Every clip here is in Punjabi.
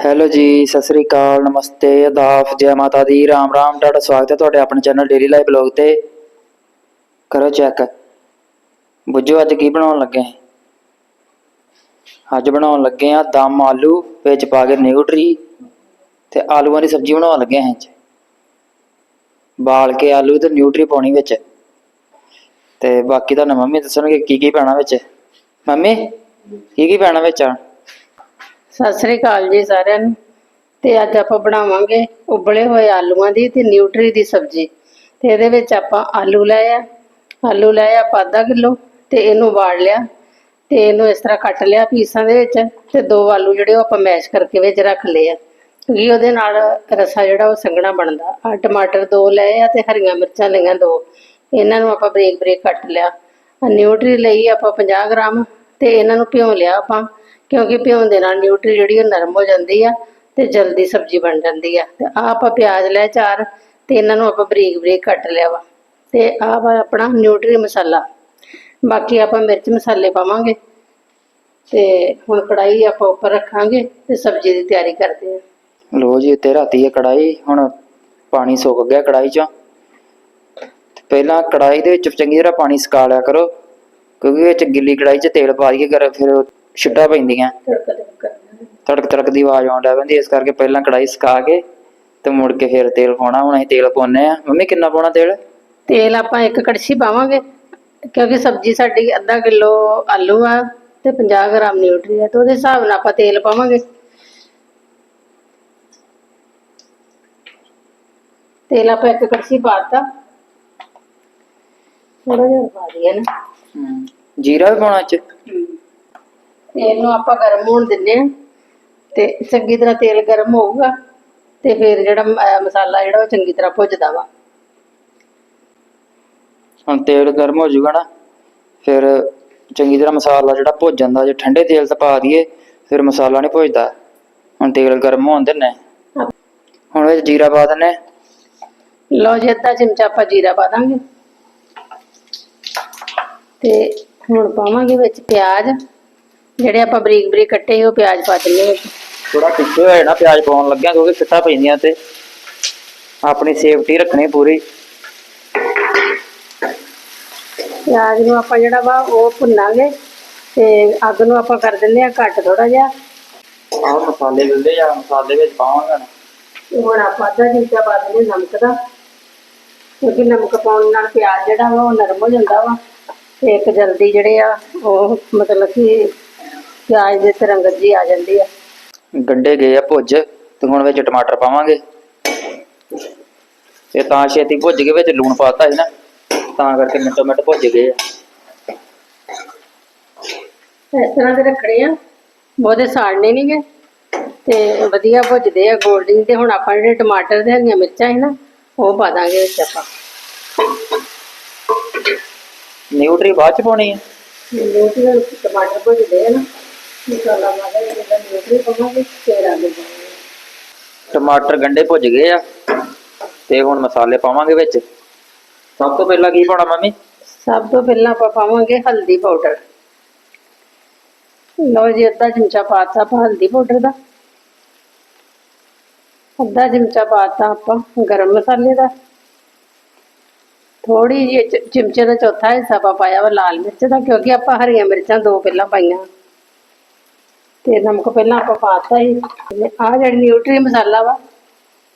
ਹੈਲੋ ਜੀ, ਸਤਿ ਸ੍ਰੀ ਅਕਾਲ, ਨਮਸਤੇ ਆਦਾਬ ਜੈ ਮਾਤਾ ਦੀ, ਰਾਮ ਰਾਮ, ਤੁਹਾਡਾ ਸਵਾਗਤ ਹੈ ਤੁਹਾਡੇ ਆਪਣੇ ਚੈਨਲ ਡੇਲੀ ਲਾਈਫ ਬਲੌਗ ਤੇ। ਕਰੋ ਚੈੱਕ ਬੁੱਝੋ, ਅੱਜ ਕੀ ਬਣਾਉਣ ਲੱਗੇ ਹਾਂ? ਅੱਜ ਬਣਾਉਣ ਲੱਗੇ ਆ ਦਮ ਆਲੂ, ਵਿੱਚ ਪਾ ਕੇ ਨਿਊਟਰੀ ਤੇ ਆਲੂਆਂ ਦੀ ਸਬਜ਼ੀ ਬਣਾਉਣ ਲੱਗੇ ਹਾਂ ਅੱਜ। ਬਾਲ ਕੇ ਆਲੂ ਤੇ ਨਿਊਟਰੀ ਪਾਉਣੀ ਵਿੱਚ। ਤੇ ਬਾਕੀ ਤੁਹਾਨੂੰ ਮੰਮੀ ਦੱਸਣਗੇ ਕੀ ਕੀ ਪੈਣਾ ਵਿੱਚ। ਮੰਮੀ, ਕੀ ਕੀ ਪੈਣਾ ਵਿੱਚ? ਸਤਿ ਸ੍ਰੀ ਅਕਾਲ ਜੀ ਸਾਰਿਆਂ ਨੂੰ। ਤੇ ਅੱਜ ਆਪਾਂ ਬਣਾਵਾਂਗੇ ਉਬਲੇ ਹੋਏ ਆਲੂਆਂ ਦੀ ਤੇ ਨਿਊਟਰੀ ਦੀ ਸਬਜ਼ੀ। ਤੇ ਇਹਦੇ ਵਿੱਚ ਆਪਾਂ ਆਲੂ ਲਏ ਆ। ਆਲੂ ਲਏ ਆਪਾਂ ਅੱਧਾ ਕਿਲੋ ਤੇ ਇਹਨੂੰ ਵਾੜ ਲਿਆ। ਤੇ ਇਹਨੂੰ ਇਸ ਤਰ੍ਹਾਂ ਕੱਟ ਲਿਆ ਪੀਸਾਂ ਦੇ ਵਿੱਚ ਤੇ ਦੋ ਆਲੂ ਜਿਹੜੇ ਉਹ ਆਪਾਂ ਮੈਸ਼ ਕਰਕੇ ਵਿੱਚ ਰੱਖ ਲਏ ਆ। ਕਿਉਂਕਿ ਉਹਦੇ ਨਾਲ ਰਸਾ ਜਿਹੜਾ ਉਹ ਸੰਘਣਾ ਬਣਦਾ। ਆ ਟਮਾਟਰ ਦੋ ਲਏ ਆ ਤੇ ਹਰੀਆਂ ਮਿਰਚਾਂ ਲਈਆਂ ਦੋ। ਇਹਨਾਂ ਨੂੰ ਆਪਾਂ ਬਰੀਕ ਬਰੀਕ ਕੱਟ ਲਿਆ। ਨਿਊਟਰੀ ਲਈ ਆਪਾਂ 50 ਗ੍ਰਾਮ ਤੇ ਇਹਨਾਂ ਨੂੰ ਭਿਉਂ ਲਿਆ ਆਪਾਂ, ਕਿਉਂਕਿ ਭਿਉਣ ਦੇ ਨਾਲ ਨਿਊਟਰੀ ਜਿਹੜੀ ਉਹ ਨਰਮ ਹੋ ਜਾਂਦੀ ਆ ਤੇ ਜਲਦੀ ਸਬਜ਼ੀ ਬਣ ਜਾਂਦੀ ਆ। ਤੇ ਆ ਆਪਾਂ ਪਿਆਜ਼ ਲੈ ਚਾਰ ਤੇ ਇਹਨਾਂ ਨੂੰ ਆਪਾਂ ਬਰੀਕ ਬਰੀਕ ਕੱਟ ਲਿਆ ਵਾ। ਤੇ ਆ ਵਾ ਆਪਣਾ ਨਿਊਟਰੀ ਮਸਾਲਾ। ਬਾਕੀ ਆਪਾਂ ਮਿਰਚ ਮਸਾਲੇ ਪਾਵਾਂਗੇ। ਤੇ ਹੁਣ ਕੜਾਈ ਆਪਾਂ ਉੱਪਰ ਰੱਖਾਂਗੇ ਤੇ ਸਬਜ਼ੀ ਦੀ ਤਿਆਰੀ ਕਰਦੇ ਆ। ਲੋ ਜੀ ਤੇ ਰਾਤੀ ਇਹ ਕੜਾਈ ਹੁਣ ਪਾਣੀ ਸੁੱਕ ਗਿਆ ਕੜਾਈ ਚੋਂ। ਪਹਿਲਾਂ ਕੜਾਈ ਦੇ ਵਿੱਚ ਚੰਗੀ ਤਰ੍ਹਾਂ ਪਾਣੀ ਸੁਕਾ ਲਿਆ ਕਰੋ। ਕਿਉਂਕਿ ਵਿੱਚ ਗਿੱਲੀ ਕੜਾਈ 'ਚ ਤੇਲ ਪਾ ਦਈਏ ਕਰ ਫਿਰ ਉਹ ਪੈਂਦੀਆਂ। ਤੜਕ ਤੜਕ ਦੀ ਆਵਾਜ਼ ਆਉਣ ਲੱਗ ਪੈਂਦੀ, ਇਸ ਕਰਕੇ ਪਹਿਲਾਂ ਕੜਾਈ ਸੁਕਾ ਕੇ ਤੇ ਮੁੜ ਕੇ ਫਿਰ ਤੇਲ ਪਾਉਣਾ। ਹੁਣ ਅਸੀਂ ਤੇਲ ਪਾਉਨੇ ਆ ਮੰਮੀ, ਕਿੰਨਾ ਪਾਉਣਾ ਤੇਲ? ਤੇਲ ਆਪਾਂ ਇੱਕ ਕੜਛੀ ਪਾਵਾਂਗੇ, ਕਿਉਂਕਿ ਸਬਜ਼ੀ ਸਾਡੀ ਅੱਧਾ ਕਿਲੋ ਆਲੂ ਆ ਤੇ 50 ਗ੍ਰਾਮ ਨਿਊਟਰੀ ਆ, ਤੇ ਉਹਦੇ ਹਿਸਾਬ ਨਾਲ ਆਪਾਂ ਤੇਲ ਪਾਵਾਂਗੇ। ਤੇਲ ਆਪਾਂ ਇੱਕ ਕੜਛੀ ਪਾਤਾ ਥੋੜਾ ਜਿਹਾ ਪਾ ਦਈਏ ਨਾ। ਹਮ, ਜੀਰਾ ਵੀ ਪਾਉਣਾ ਚ ਤੇਲ ਨੂੰ ਆਪਾਂ ਗਰਮ ਹੋਣ ਦਿੰਨੇ ਆ ਤੇ ਚੰਗੀ ਤਰ੍ਹਾਂ ਤੇਲ ਗਰਮ ਹੋਊਗਾ ਤੇ ਫਿਰ ਜਿਹੜਾ ਮ- ਅਹ ਮਸਾਲਾ ਜਿਹੜਾ ਉਹ ਚੰਗੀ ਤਰ੍ਹਾਂ ਭੁੱਜਦਾ ਵਾ। ਹੁਣ ਤੇਲ ਗਰਮ ਹੋ ਜਾਊਗਾ ਨਾ ਫਿਰ ਚੰਗੀ ਤਰ੍ਹਾਂ ਮਸਾਲਾ ਜਿਹੜਾ ਭੁੱਜ ਜਾਂਦਾ ਜੇ ਠੰਡੇ ਤੇਲ 'ਚ ਪਾ ਦਈਏ ਫਿਰ ਮਸਾਲਾ ਨਹੀਂ ਭੁੱਜਦਾ। ਹੁਣ ਤੇਲ ਗਰਮ ਹੋਣ ਦਿੰਨੇ ਹੁਣ ਵਿੱਚ ਜੀਰਾ ਪਾ ਦਿੰਨੇ ਲਓ ਜੀ ਅੱਧਾ ਚਮਚਾ ਆਪਾਂ ਜੀਰਾ ਪਾ ਦਾਂਗੇ। ਤੇ ਹੁਣ ਪਾਵਾਂਗੇ ਵਿੱਚ ਪਿਆਜ਼। ਜਿਹੜੇ ਆਪਾਂ ਬਰੀਕ ਬਰੀਕ ਕੱਟੇ ਉਹ ਪਿਆਜ਼ ਪਾ ਦਿੰਨੇ ਵਿੱਚ ਥੋੜਾ ਪਿੱਛੇ ਹੋਏ ਨਾ ਪਿਆਜ਼ ਪਾਉਣ ਲੱਗਿਆ ਕਿਉਂਕਿ ਫਿੱਟਾ ਪੈਂਦੀਆਂ ਤੇ। ਆਪਣੀ ਸੇਫਟੀ ਰੱਖਣੀ ਪੂਰੀ। ਪਿਆਜ਼ ਨੂੰ ਆਪਾਂ ਜਿਹੜਾ ਵਾ ਉਹ ਭੁੰਨਾਂਗੇ ਤੇ ਅੱਗ ਨੂੰ ਆਪਾਂ ਕਰ ਦਿੰਨੇ ਆ ਘੱਟ ਥੋੜਾ ਜਿਹਾ। ਆਹ ਮਸਾਲੇ ਵਿਲਦੇ ਜਾਂ ਮਸਾਲੇ ਵਿੱਚ ਪਾਵਾਂਗੇ ਹੁਣ। ਤੇ ਹੁਣ ਆਪਾਂ ਅੱਧਾ ਚਮਚਾ ਪਾ ਦਿੰਨੇ ਨਮਕ ਦਾ। ਕਿਉਂਕਿ ਨਮਕ ਪਾਉਣ ਨਾਲ ਪਿਆਜ਼ ਜਿਹੜਾ ਵਾ ਉਹ ਨਰਮ ਹੋ ਜਾਂਦਾ ਵਾ। ਤੇ ਇੱਕ ਜਲਦੀ ਜਿਹੜੇ ਆ ਉਹ ਮਤਲਬ ਕਿ ਪਿਆਜ਼ ਦੇ ਤਰੰਗਤ ਜੀ ਆ ਜਾਂਦੀ ਆ। ਗੰਡੇ ਗਏ ਆ ਭੁੱਜ ਤੇ ਹੁਣ ਵਿੱਚ ਟਮਾਟਰ ਪਾਵਾਂਗੇ। ਤੇ ਤਾਂ ਛੇਤੀ ਭੁੱਜ ਕੇ ਵਿੱਚ ਲੂਣ ਪਾਤਾ ਸੀ ਨਾ। ਤਾਂ ਕਰਕੇ ਮਿੰਟੋ ਮਿੰਟ ਭੁੱਜ ਗਏ ਆ। ਇਸ ਤਰ੍ਹਾਂ ਦੇ ਰੱਖਣੇ ਆ। ਬਹੁਤੇ ਸਾੜਨੇ ਨਹੀਂਗੇ ਤੇ ਵਧੀਆ ਭੁੱਜਦੇ ਆ 골ਡਨ ਤੇ ਹੁਣ ਆਪਾਂ ਜਿਹੜੇ ਟਮਾਟਰ ਤੇ ਹਰੀਆਂ ਮਿਰਚਾਂ ਹੈ ਨਾ ਉਹ ਪਾ ਦਾਂਗੇ ਵਿੱਚ ਆਪਾਂ। ਨਿਊਟਰੀ ਬਾਅਦ ਚ ਪਾਉਣੀ ਹੈ ਨਿਊਟਰੀ ਨਾਲ ਟਮਾਟਰ ਭੁੱਜਦੇ ਆ ਨਾ। ਮਸਾਲਾ ਪਾ ਕੇ ਜਦੋਂ ਨਿਊਟਰੀ ਪਾਵਾਂਗੇ ਫੇਰ ਆ ਜਾਊਗਾ ਟਮਾਟਰ ਗੰਡੇ ਭੁੱਜ ਗਏ ਆ ਤੇ ਹੁਣ ਮਸਾਲੇ ਪਾਵਾਂਗੇ ਵਿੱਚ। ਸਭ ਤੋਂ ਪਹਿਲਾਂ ਕੀ ਪਾਉਣਾ ਮੰਮੀ? ਸਭ ਤੋਂ ਪਹਿਲਾਂ ਆਪਾਂ ਪਾਵਾਂਗੇ ਹਲਦੀ ਪਾਊਡਰ। ਲਓ ਜੀ ਅੱਧਾ ਚਮਚਾ ਪਾਤਾ ਆਪਾਂ ਹਲਦੀ ਪਾਊਡਰ ਦਾ। ਅੱਧਾ ਚਮਚਾ ਪਾਤਾ ਆਪਾਂ ਗਰਮ ਮਸਾਲੇ ਦਾ। ਥੋੜੀ ਜਿਹੀ ਚਮਚੇ ਦਾ ਚੌਥਾ ਹਿੱਸਾ ਆਪਾਂ ਪਾਇਆ ਵਾ ਲਾਲ ਮਿਰਚ ਦਾ, ਕਿਉਂਕਿ ਆਪਾਂ ਹਰੀਆਂ ਮਿਰਚਾਂ ਦੋ ਪਹਿਲਾਂ ਪਾਈਆਂ। ਤੇ ਨਮਕ ਪਹਿਲਾਂ ਆਪਾਂ ਪਾਤਾ ਹੀ ਆਹ ਜਿਹੜੀ ਨਿਊਟਰੀ ਮਸਾਲਾ ਵਾ,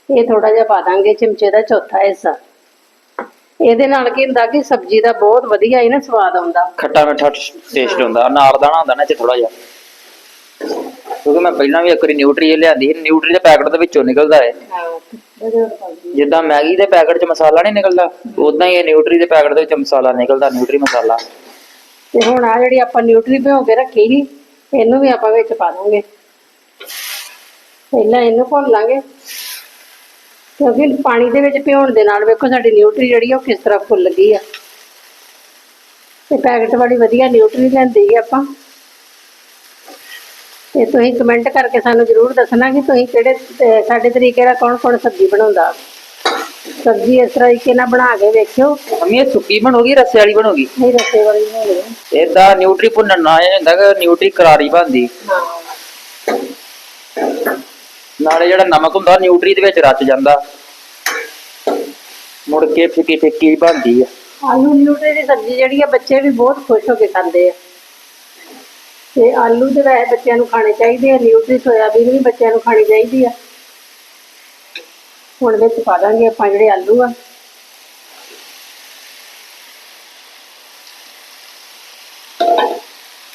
ਇਹ ਥੋੜਾ ਜਿਹਾ ਪਾ ਦਾਂਗੇ ਚਮਚੇ ਦਾ ਚੌਥਾ ਹਿੱਸਾ। ਇਹਦੇ ਨਾਲ ਕੀ ਹੁੰਦਾ ਕਿ ਸਬਜ਼ੀ ਦਾ ਬਹੁਤ ਵਧੀਆ ਹੀ ਨਾ ਸਵਾਦ ਆਉਂਦਾ। ਖੱਟਾ ਮਿੱਠਾ ਟੇਸਟ ਹੁੰਦਾ ਨਾਰਦਾਣਾ ਹੁੰਦਾ ਨਾ ਇਹ ਥੋੜਾ ਜਿਹਾ। ਕਿਉਂਕਿ ਮੈਂ ਪਹਿਲਾਂ ਵੀ ਇੱਕ ਵਾਰੀ ਨਿਊਟਰੀ ਲਿਆਂਦੀ ਸੀ। ਨਿਊਟਰੀ ਦੇ ਪੈਕਟ ਦੇ ਵਿੱਚੋਂ ਨਿਕਲਦਾ ਹੈ ਜਿੱਦਾਂ ਮੈਗੀ ਦੇ ਪੈਕਟ 'ਚ ਮਸਾਲਾ ਨਹੀਂ ਨਿਕਲਦਾ ਉਦਾਂ ਹੀ ਇਹ ਨਿਊਟਰੀ ਦੇ ਪੈਕਟ ਦੇ ਵਿੱਚ ਮਸਾਲਾ ਨਿਕਲਦਾ, ਨਿਊਟਰੀ ਮਸਾਲਾ। ਤੇ ਹੁਣ ਆ ਜਿਹੜੀ ਆਪਾਂ ਨਿਊਟਰੀ ਭਿਓ ਕੇ ਰੱਖੀ ਸੀ, ਇਹਨੂੰ ਵੀ ਆਪਾਂ ਵਿੱਚ ਪਾ ਦਾਂਗੇ ਪਹਿਲਾਂ ਇਹਨੂੰ ਭੁੰਨ ਲਾਂਗੇ। ਕਿਉਂਕਿ ਪਾਣੀ ਦੇ ਵਿੱਚ ਭਿਉਣ ਦੇ ਨਾਲ ਵੇਖੋ ਸਾਡੀ ਨਿਊਟਰੀ ਜਿਹੜੀ ਉਹ ਕਿਸ ਤਰ੍ਹਾਂ ਫੁੱਲ ਗਈ ਆ। ਤੇ ਪੈਕਟ ਵਾਲੀ ਵਧੀਆ ਨਿਊਟਰੀ ਲੈਂਦੀ ਹੈ ਆਪਾਂ। ਤੇ ਤੁਸੀਂ ਕਮੈਂਟ ਕਰਕੇ ਸਾਨੂੰ ਜ਼ਰੂਰ ਦੱਸਣਾ ਕਿ ਤੁਸੀਂ ਕਿਹੜੇ ਸਾਡੇ ਤਰੀਕੇ ਨਾਲ ਕੌਣ ਕੌਣ ਸਬਜ਼ੀ ਬਣਾਉਂਦਾ। ਸਬਜ਼ੀ ਇਸ ਤਰੀਕੇ ਨਾਲ ਬਣਾ ਕੇ ਵੇਖਿਓ। ਅਮੀ ਇਹ ਸੁੱਕੀ ਬਣੂਗੀ ਰੱਸੇ ਵਾਲੀ ਬਣੂਗੀ? ਨਹੀਂ ਰੱਸੇ ਵਾਲੀ ਬਣਾਉਣੀ ਆ। ਇਦਾਂ ਨਿਊਟਰੀ ਭੁੰਨਣ ਨਾਲ ਇਹ ਹੁੰਦਾ ਕਿ ਨਿਊਟਰੀ ਕਰਾਰੀ ਬਣਦੀ। ਨਾਲੇ ਜਿਹੜਾ ਨਮਕ ਹੁੰਦਾ ਨਿਊਟਰੀ ਦੇ ਵਿੱਚ ਰਚ ਜਾਂਦਾ। ਮੁੜ ਕੇ ਫਿੱਕੀ ਫਿੱਕੀ ਬਣਦੀ ਆ। ਆਲੂ ਨਿਊਟਰੀ ਦੀ ਸਬਜ਼ੀ ਜਿਹੜੀ ਆ ਬੱਚੇ ਵੀ ਬਹੁਤ ਖੁਸ਼ ਹੋ ਕੇ ਖਾਂਦੇ ਆ। ਤੇ ਆਲੂ ਦੇ ਵੈਸੇ ਬੱਚਿਆਂ ਨੂੰ ਖਾਣੇ ਚਾਹੀਦੇ ਆ ਨਿਊਟਰੀ ਸੋਇਆਬੀਨ ਵੀ ਬੱਚਿਆਂ ਨੂੰ ਖਾਣੀ ਚਾਹੀਦੀ ਆ। ਹੁਣ ਵਿੱਚ ਪਾ ਦਾਂਗੇ ਆਪਾਂ ਜਿਹੜੇ ਆਲੂ ਆ।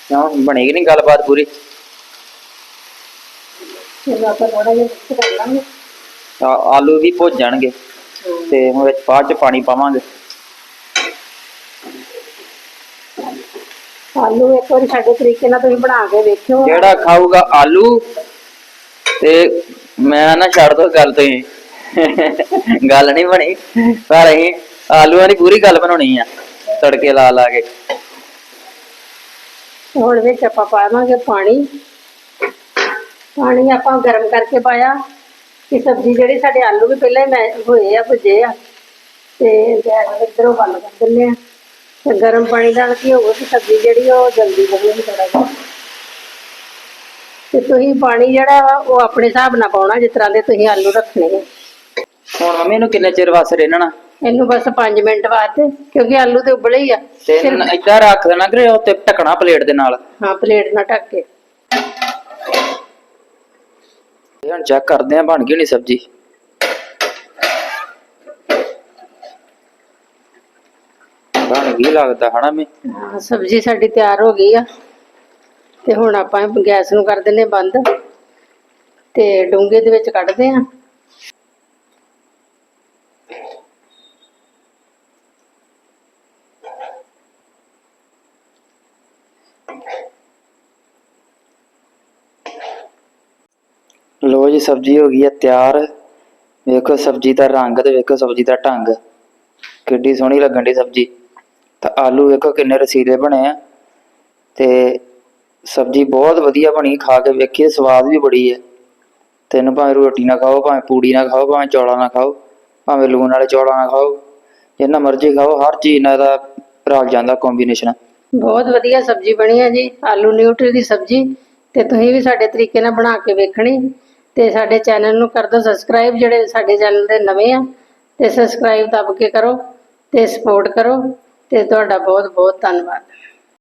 ਕਿਉਂ ਬਣੇਗੀ ਨਹੀਂ ਗੱਲਬਾਤ ਪੂਰੀ? ਆਪਾਂ ਥੋੜਾ ਜਿਹਾ ਮਿਕਸ ਕਰ ਲਾਂਗੇ। ਆ- ਆਲੂ ਵੀ ਭੁੱਜ ਜਾਣਗੇ ਤੇ ਹੁਣ ਵਿੱਚ ਬਾਅਦ ਚ ਪਾਣੀ ਪਾਵਾਂਗੇ। ਆਲੂ ਇੱਕ ਵਾਰੀ ਸਾਡੇ ਤਰੀਕੇ ਨਾਲ ਤੁਸੀਂ ਬਣਾ ਕੇ ਵੇਖਿਓ। ਜਿਹੜਾ ਖਾਊਗਾ ਆਲੂ ਤੇ ਮੈਂ ਨਾ ਛੱਡ ਦੋ ਗੱਲ ਤੁਸੀਂ। ਗੱਲ ਨਹੀਂ ਬਣੀ ਪਰ ਅਸੀਂ ਆਲੂਆਂ ਦੀ ਪੂਰੀ ਗੱਲ ਬਣਾਉਣੀ ਆ ਤੜਕੇ ਲਾ ਲਾ ਕੇ। ਹੁਣ ਵਿੱਚ ਆਪਾਂ ਪਾਵਾਂਗੇ ਪਾਣੀ। ਪਾਣੀ ਆਪਾਂ ਗਰਮ ਕਰਕੇ ਪਾਇਆ ਕਿ ਸਬਜ਼ੀ ਜਿਹੜੀ ਸਾਡੇ ਆਲੂ ਵੀ ਪਹਿਲਾਂ ਹੀ ਮੈਂ ਹੋਏ ਆ ਭੁੱਜੇ ਆ। ਤੇ ਗੈਸ ਇੱਧਰੋਂ ਬੰਦ ਕਰ ਦਿੰਦੇ ਆ। ਤੇ ਗਰਮ ਪਾਣੀ ਨਾਲ ਕੀ ਹੋਊਗਾ ਕਿ ਸਬਜ਼ੀ ਜਿਹੜੀ ਉਹ ਜਲਦੀ ਬਣੇਗੀ ਥੋੜਾ ਜਿਹਾ। ਤੇ ਤੁਸੀਂ ਪਾਣੀ ਜਿਹੜਾ ਵਾ ਉਹ ਆਪਣੇ ਹਿਸਾਬ ਨਾਲ ਪਾਉਣਾ ਜਿਸ ਤਰ੍ਹਾਂ ਦੇ ਤੁਸੀਂ ਆਲੂ ਰੱਖਣੇ ਆ। ਹੁਣ ਮੰਮੀ ਇਹਨੂੰ ਕਿੰਨੇ ਚਿਰ ਵਾਸਤੇ ਰਹਿਣਾ ਇਹਨੂੰ ਬਸ 5 ਮਿੰਟ ਵਾਸਤੇ ਕਿਉਂਕਿ ਆਲੂ ਤੇ ਉਬਲੇ ਹੀ ਆ। ਤੇ ਸਿਰਫ- ਰੱਖ ਦੇਣਾ ਕਿ ਉੱਤੇ ਢੱਕਣਾ ਪਲੇਟ ਦੇ ਨਾਲ। ਹਾਂ ਪਲੇਟ ਨਾਲ ਢੱਕ ਕੇ। ਇਹ ਹੁਣ ਚੈੱਕ ਕਰਦੇ ਆ ਬਣ ਗਈ ਨਹੀਂ ਸਬਜ਼ੀ? ਗਈ ਲੱਗਦਾ ਹਨਾ ਮੈਂ? ਹਾਂ ਸਬਜ਼ੀ ਸਾਡੀ ਤਿਆਰ ਹੋ ਗਈ ਆ। ਤੇ ਹੁਣ ਆਪਾਂ ਗੈਸ ਨੂੰ ਕਰ ਦਿੰਨੇ ਬੰਦ। ਤੇ ਡੂੰਘੇ ਦੇ ਵਿੱਚ ਕੱਢਦੇ ਆ। ਲੋ ਜੀ ਸਬਜ਼ੀ ਹੋ ਗਈ ਹੈ ਤਿਆਰ। ਵੇਖੋ ਸਬਜ਼ੀ ਦਾ ਰੰਗ ਤੇ ਵੇਖੋ ਸਬਜ਼ੀ ਦਾ ਢੰਗ। ਕਿੱਡੀ ਸੋਹਣੀ ਲੱਗਣ ਦੀ ਸਬਜ਼ੀ। ਤਾਂ ਆਲੂ ਵੇਖੋ ਕਿੰਨੇ ਰਸੀਲੇ ਬਣੇ ਆ ਤੇ ਸਬਜ਼ੀ ਬਹੁਤ ਵਧੀਆ ਬਣੀ, ਖਾ ਕੇ ਵੇਖੀਏ, ਸਵਾਦ ਵੀ ਬੜੀ ਹੈ ਤੈਨੂੰ ਭਾਵੇਂ ਰੋਟੀ ਨਾ ਖਾਓ, ਭਾਵੇਂ ਪੂੜੀ ਨਾ ਖਾਓ, ਭਾਵੇਂ ਚੌਲਾਂ ਨਾ ਖਾਓ, ਭਾਵੇਂ ਲੂਣ ਵਾਲੇ ਚੌਲਾਂ ਨਾ ਖਾਓ, ਜਿੰਨਾ ਮਰਜ਼ੀ ਖਾਓ, ਹਰ ਚੀਜ਼ ਨਾਲ ਦਾ ਰਲ ਜਾਂਦਾ ਕੰਬੀਨੇਸ਼ਨ ਬਹੁਤ ਵਧੀਆ ਸਬਜ਼ੀ ਬਣੀ ਆ ਜੀ, ਆਲੂ ਨਿਊਟਰੀ ਦੀ ਸਬਜ਼ੀ, ਤੇ ਤੁਸੀਂ ਵੀ ਸਾਡੇ ਤਰੀਕੇ ਨਾਲ ਬਣਾ ਕੇ ਵੇਖਣੀ। ਤੇ ਸਾਡੇ ਚੈਨਲ ਨੂੰ ਕਰ ਦਿਓ ਸਬਸਕ੍ਰਾਈਬ ਜਿਹੜੇ ਸਾਡੇ ਚੈਨਲ ਦੇ ਨਵੇਂ ਆ, ਤੇ ਸਬਸਕ੍ਰਾਈਬ ਦੱਬ ਕੇ ਕਰੋ, ਤੇ ਸਪੋਰਟ ਕਰੋ। ਤੇ ਤੁਹਾਡਾ ਬਹੁਤ ਬਹੁਤ ਧੰਨਵਾਦ।